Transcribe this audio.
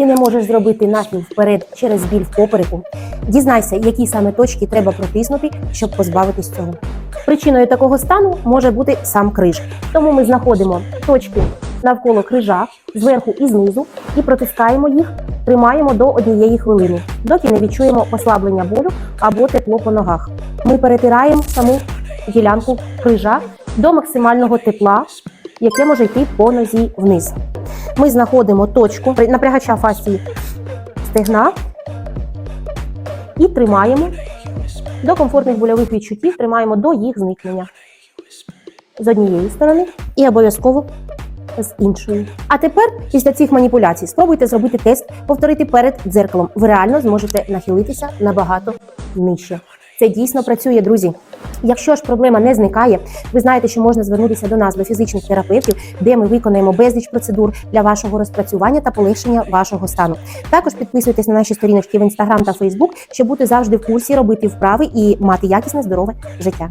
ти не можеш зробити нахил вперед через біль в попереку, дізнайся, які саме точки треба протиснути, щоб позбавитись цього. Причиною такого стану може бути сам криж. Тому ми знаходимо точки навколо крижа зверху і знизу і протискаємо їх, тримаємо до однієї хвилини, доки не відчуємо послаблення болю або тепло по ногах. Ми перетираємо саму ділянку крижа до максимального тепла, яке може йти по нозі вниз. Ми знаходимо точку напрягача фасції стегна і тримаємо до комфортних больових відчуттів, тримаємо до їх зникнення з однієї сторони і обов'язково з іншої. А тепер, після цих маніпуляцій, спробуйте зробити тест, повторити перед дзеркалом. Ви реально зможете нахилитися набагато нижче. Це дійсно працює, друзі. Якщо ж проблема не зникає, ви знаєте, що можна звернутися до нас, до фізичних терапевтів, де ми виконаємо безліч процедур для вашого розпрацювання та полегшення вашого стану. Також підписуйтесь на наші сторіночки в інстаграм та фейсбук, щоб бути завжди в курсі, робити вправи і мати якісне здорове життя.